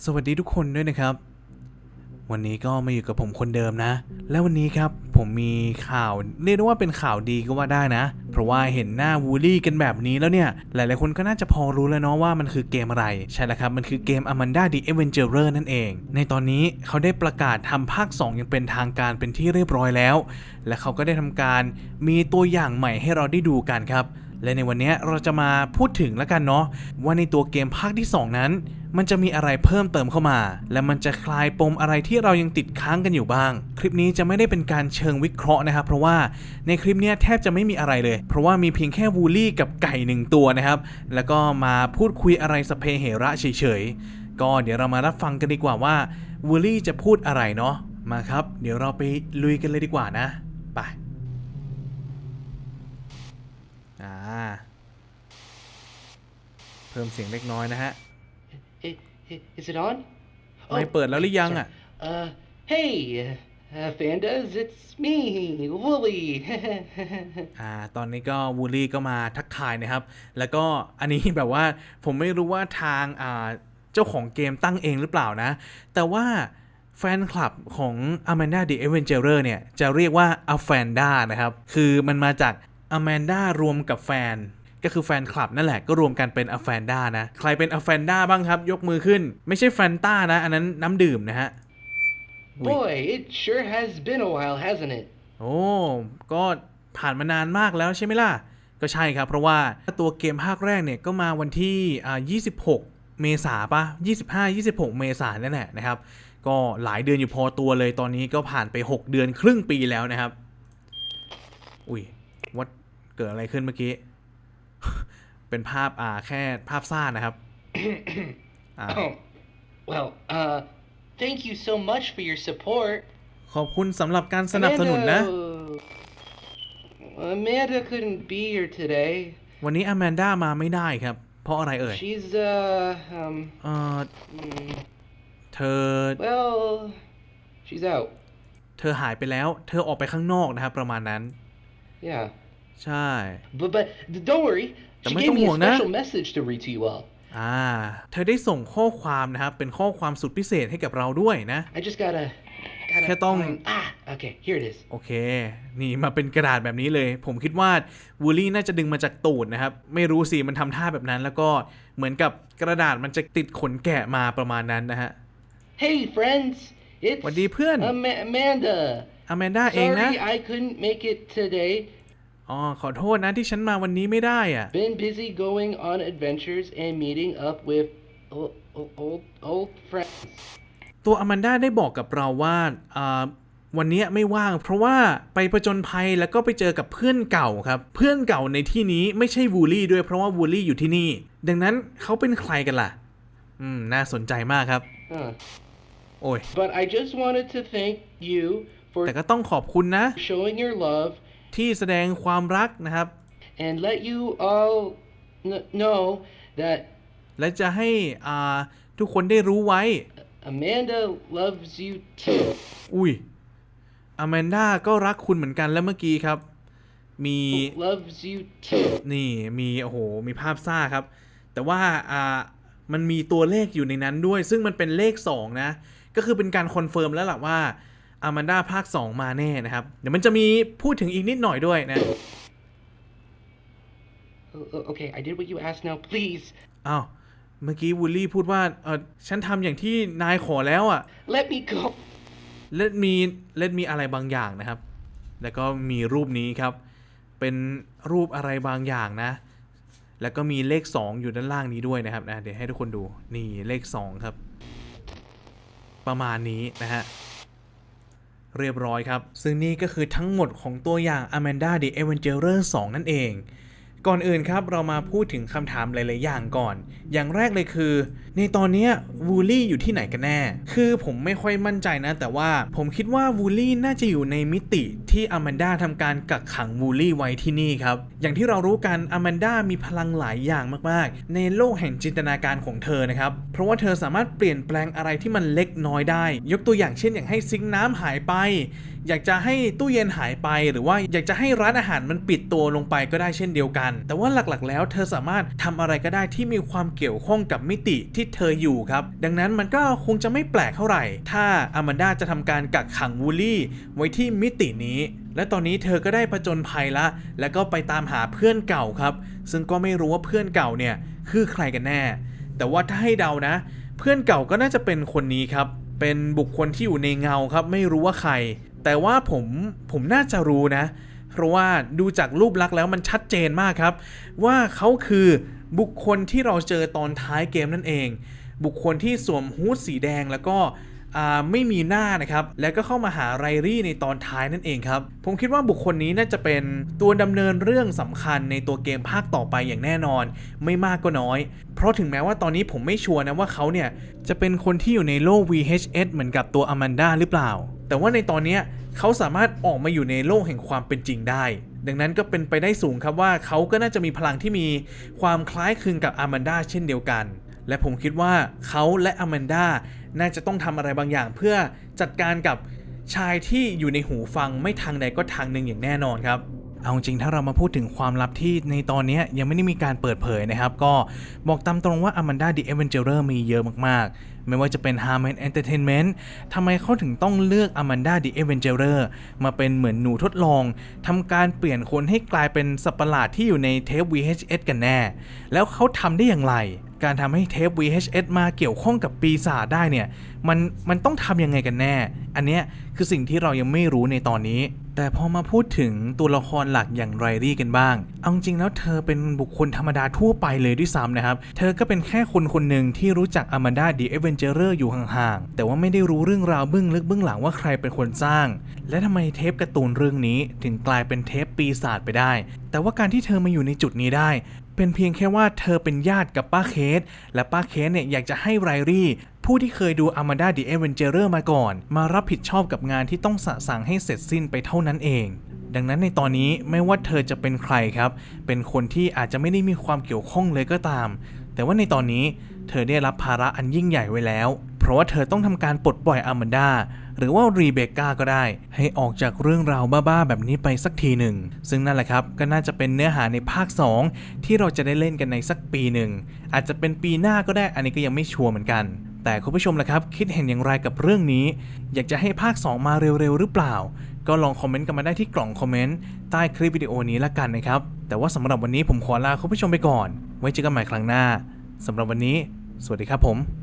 สวัสดีทุกคนด้วยนะครับ วันนี้ก็มาอยู่กับผมคนเดิมนะ และวันนี้ครับผมมีข่าวเรียกได้ว่าเป็นข่าวดีก็ว่าได้นะ เพราะว่าเห็นหน้าวูลี่กันแบบนี้แล้วเนี่ย หลายๆคนก็น่าจะพอรู้แล้วเนาะว่ามันคือเกมอะไร ใช่แล้วครับ มันคือเกม Amanda the Adventurer นั่นเอง ในตอนนี้เขาได้ประกาศทำภาค 2 อย่างเป็นทางการเป็นที่เรียบร้อยแล้ว และเขาก็ได้ทำการมีตัวอย่างใหม่ให้เราได้ดูกันครับและในวันนี้เราจะมาพูดถึงแล้วกันเนาะว่าในตัวเกมภาคที่ 2 นั้น มันจะมีอะไรเพิ่มเติมเข้ามา และมันจะคลายปมอะไรที่เรายังติดค้างกันอยู่บ้าง คลิปนี้จะไม่ได้เป็นการเชิงวิเคราะห์นะครับ เพราะว่าในคลิปเนี้ยแทบจะไม่มีอะไรเลย เพราะว่ามีเพียงแค่วูลี่กับไก่หนึ่งตัวนะครับ แล้วก็มาพูดคุยอะไรสเปเหระเฉยๆ ก็เดี๋ยวเรามารับฟังกันดีกว่าว่าวูลี่จะพูดอะไรเนาะ มาครับ เดี๋ยวเราไปลุยกันเลยดีกว่านะ ไป อ่า เพิ่มเสียงเล็กน้อยนะฮะ I- i- Is it on? ไม่เปิดแล้วหรือยังอะ Uh, hey, uh, Fandas, it's me, Wooly. อ่า ตอนนี้ก็วูลี่ก็มาทักทายนะครับ แล้วก็อันนี้ แบบว่าผมไม่รู้ว่าทางอ่าเจ้าของเกมตั้งเองหรือเปล่านะ แต่ว่าแฟนคลับของ Amanda the Adventurer เนี่ย จะเรียกว่า a f a n d a นะครับ คือมันมาจาก Amanda รวมกับแฟน ก็คือแฟนคลับนั่นแหละก็รวมกันเป็น a f a n d a นะ ใครเป็น a f a n d a บ้างครับ ยกมือขึ้น ไม่ใช่แฟนต้านะ อันนั้นน้ำดื่มนะฮะอุ๊ย Boy, it sure has been a while, hasn't it? โอ้ก็ผ่านมานานมากแล้วใช่ไหมล่ะ ก็ใช่ครับ เพราะว่าตัวเกมภาคแรกเนี่ยก็มาวันที่อ่า26 เมษาปะ25 26 เมษานั่นแหละนะครับ ก็หลายเดือนอยู่พอตัวเลยตอนนี้ก็ผ่านไป 6 เดือนครึ่งปีแล้วนะครับ อุ้ยวัดเกิดอะไรขึ้นเมื่อกี้ เป็นภาพอ่าแค่ภาพซ่านะครับอ่า Oh, well, uh, thank you so much for your support. ขอบคุณสำหรับการสนับสนุนนะ Amanda, Amanda couldn't be here today. วันนี้อแมนด้ามาไม่ได้ครับ เพราะอะไรเอ่ย She's, uh, um, เอ่อ mm, เธอ well, she's out. เธอหายไปแล้ว เธอออกไปข้างนอกนะครับ ประมาณนั้น Yeah. ใช่ But, but don't worry. Tama She gave itong me a huwag na. special message to read to you all. อ่า เธอได้ส่งข้อความนะครับ เป็นข้อความสุดพิเศษให้กับเราด้วยนะ I just gotta, gotta แค่ต้อง find- ah, okay, here it is. โอเค นี่มาเป็นกระดาษแบบนี้เลย ผมคิดว่าวูลี่น่าจะดึงมาจากตูดนะครับ ไม่รู้สิ มันทำท่าแบบนั้น แล้วก็เหมือนกับกระดาษมันจะติดขนแกะมาประมาณนั้นนะฮะ Hey, friends. It's หวัสดีเพื่อน Ama- Amanda. อแมนด้าเองนะ Sorry I couldn't make it today. อ๋อขอโทษนะที่ฉันมาวันนี้ไม่ได้อะ Been busy going on adventures and meeting up with old, old, old friends. ตัวอแมนด้าได้บอกกับเราว่าอ่าวันนี้ไม่ว่างเพราะว่าไปประจนภัยแล้วก็ไปเจอกับเพื่อนเก่าครับ เพื่อนเก่าในที่นี้ไม่ใช่วูลี่ด้วยเพราะว่าวูลี่อยู่ที่นี่ ดังนั้นเขาเป็นใครกันล่ะ อืม น่าสนใจมากครับ Huh. โอ้ย But I just wanted to thank you for แต่ก็ต้องขอบคุณนะ showing your love ที่แสดงความรักนะครับ and let you all kn- know that และจะให้อ่าทุกคนได้รู้ไว้ Amanda loves you too. อุ้ยอแมนด้าก็รักคุณเหมือนกันแล้วเมื่อกี้ครับ มี Loves you too. นี่มีโอ้โหมีภาพซ่าครับ แต่ว่าอ่ามันมีตัวเลขอยู่ในนั้นด้วย ซึ่งมันเป็นเลข 2 นะ ก็คือเป็นการคอนเฟิร์มแล้วล่ะว่า อามันดาภาค 2 มาแน่นะครับ เดี๋ยวมันจะมีพูดถึงอีกนิดหน่อยด้วยนะ O- o- Okay, I did what you asked now. Please อ้าวเมื่อกี้วูลลี่พูดว่าเออฉันทำอย่างที่นายขอแล้วอะ่ะ let me go. เล็ดมีเล็ดมีอะไรบางอย่างนะครับ แล้วก็มีรูปนี้ครับ เป็นรูปอะไรบางอย่างนะ แล้วก็มีเลข 2 อยู่ด้านล่างนี้ด้วยนะครับนะเดี๋ยวให้ทุกคนดูนี่เลข 2 ครับ ประมาณนี้นะฮะ เรียบร้อยครับ ซึ่งนี่ก็คือทั้งหมดของตัวอย่าง Amanda the Adventurer 2 นั่นเอง ก่อนอื่นครับเรามาพูดถึงคำถามหลาย ๆ อย่างก่อน อย่างแรกเลยคือ ในตอนนี้วูลี่อยู่ที่ไหนกันแน่ คือผมไม่ค่อยมั่นใจนะ แต่ว่าผมคิดว่าวูลี่น่าจะอยู่ในมิติที่อแมนด้าทำการกักขังวูลี่ไว้ที่นี่ครับ อย่างที่เรารู้กันอแมนด้ามีพลังหลายอย่างมาก ๆ ในโลกแห่งจินตนาการของเธอนะครับ เพราะว่าเธอสามารถเปลี่ยนแปลงอะไรที่มันเล็กน้อยได้ ยกตัวอย่างเช่น อย่างให้ซิงค์น้ำหายไป อยากจะให้ตู้เย็นหายไป หรือว่าอยากจะให้ร้านอาหารมันปิดตัวลงไปก็ได้เช่นเดียวกันแต่ว่าหลักๆ แล้วเธอสามารถทำอะไรก็ได้ที่มีความเกี่ยวข้องกับมิติที่เธออยู่ครับ ดังนั้นมันก็คงจะไม่แปลกเท่าไหร่ ถ้าอามันดาจะทำการกักขังวูลลี่ ไว้ที่มิตินี้และตอนนี้เธอก็ได้ผจญภัยละ แล้วก็ไปตามหาเพื่อนเก่าครับ ซึ่งก็ไม่รู้ว่าเพื่อนเก่าเนี่ยคือใครกันแน่ แต่ว่าถ้าให้เดานะ เพื่อนเก่าก็น่าจะเป็นคนนี้ครับ เป็นบุคคลที่อยู่ในเงาครับ ไม่รู้ว่าใคร แต่ว่าผมผมน่าจะรู้นะ เพราะว่าดูจากรูปลักษณ์แล้วมันชัดเจนมากครับ ว่าเขาคือบุคคลที่เราเจอตอนท้ายเกมนั่นเอง บุคคลที่สวมฮูดสีแดงแล้วก็ไม่มีหน้านะครับ แล้วก็เข้ามาหาไรรี่ในตอนท้ายนั่นเองครับ ผมคิดว่าบุคคลนี้น่าจะเป็นตัวดำเนินเรื่องสำคัญในตัวเกมภาคต่อไปอย่างแน่นอน ไม่มากก็น้อย เพราะถึงแม้ว่าตอนนี้ผมไม่ชัวร์นะว่าเขาเนี่ย จะเป็นคนที่อยู่ในโลก VHS เหมือนกับตัวอแมนด้าหรือเปล่า แต่ว่าในตอนนี้เขาสามารถออกมาอยู่ในโลกแห่งความเป็นจริงได้ ดังนั้นก็เป็นไปได้สูงครับว่าเขาก็น่าจะมีพลังที่มีความคล้ายคลึงกับอแมนดาเช่นเดียวกัน และผมคิดว่าเขาและอแมนดาน่าจะต้องทำอะไรบางอย่างเพื่อจัดการกับชายที่อยู่ในหูฟังไม่ทางใดก็ทางหนึ่งอย่างแน่นอนครับเอาจริงถ้าเรามาพูดถึงความลับที่ในตอนนี้ยังไม่ได้มีการเปิดเผยนะครับ ก็บอกตามตรงว่า Amanda the Avenger มีเยอะมาก ไม่ว่าจะเป็น Harman Entertainment ทำไมเขาถึงต้องเลือก Amanda the Avenger มาเป็นเหมือนหนูทดลองทำการเปลี่ยนคนให้กลายเป็นสัตว์ประหลาดที่อยู่ในเทป VHS กันแน่ แล้วเขาทำได้อย่างไร การทำให้เทป VHS มาเกี่ยวข้องกับปีศาจได้เนี่ย มันมันต้องทำยังไงกันแน่ อันเนี้ยคือสิ่งที่เรายังไม่รู้ในตอนนี้ แต่พอมาพูดถึงตัวละครหลักอย่างไรรี่กันบ้าง เอาจริงแล้วเธอเป็นบุคคลธรรมดาทั่วไปเลยด้วยซ้ำนะครับ เธอก็เป็นแค่คนคนหนึ่งที่รู้จักอ m ม n d a the Avenger อยู่ห่างๆ แต่ว่าไม่ได้รู้เรื่องราวเบื้องลึกเบื้องหลังว่าใครเป็นคนสร้าง และทำไมเทปการ์ตูนเรื่องนี้ถึงกลายเป็นเทปปีศาจไปได้ แต่ว่าการที่เธอมาอยู่ในจุดนี้ได้ เป็นเพียงแค่ว่าเธอเป็นญาติกับป้าเคส และป้าเคสเนี่ยอยากจะให้ไรรี่ผู้ที่เคยดู Amanda the Avenger มาก่อน มารับผิดชอบกับงานที่ต้องสะสางให้เสร็จสิ้นไปเท่านั้นเอง ดังนั้นในตอนนี้ไม่ว่าเธอจะเป็นใครครับ เป็นคนที่อาจจะไม่ได้มีความเกี่ยวข้องเลยก็ตาม แต่ว่าในตอนนี้เธอได้รับภาระอันยิ่งใหญ่ไว้แล้ว เพราะว่าเธอต้องทำการปลดปล่อยอามันดาหรือว่ารีเบคก้าก็ได้ ให้ออกจากเรื่องราวบ้าๆแบบนี้ไปสักทีหนึ่ง ซึ่งนั่นแหละครับก็น่าจะเป็นเนื้อหาในภาค 2 ที่เราจะได้เล่นกันในสักปีหนึ่ง อาจจะเป็นปีหน้าก็ได้อันนี้ก็ยังไม่ชัวร์เหมือนกัน แต่คุณผู้ชมล่ะครับ คิดเห็นอย่างไรกับเรื่องนี้ อยากจะให้ภาค 2 มาเร็วๆหรือเปล่า ก็ลองคอมเมนต์กันมาได้ที่กล่องคอมเมนต์ใต้คลิปวิดีโอนี้ละกันนะครับแต่ว่าสำหรับวันนี้ผมขอลาคุณผู้ชมไปก่อน ไว้เจอกันใหม่ครั้งหน้าสำหรับวันนี้ สวัสดีครับผม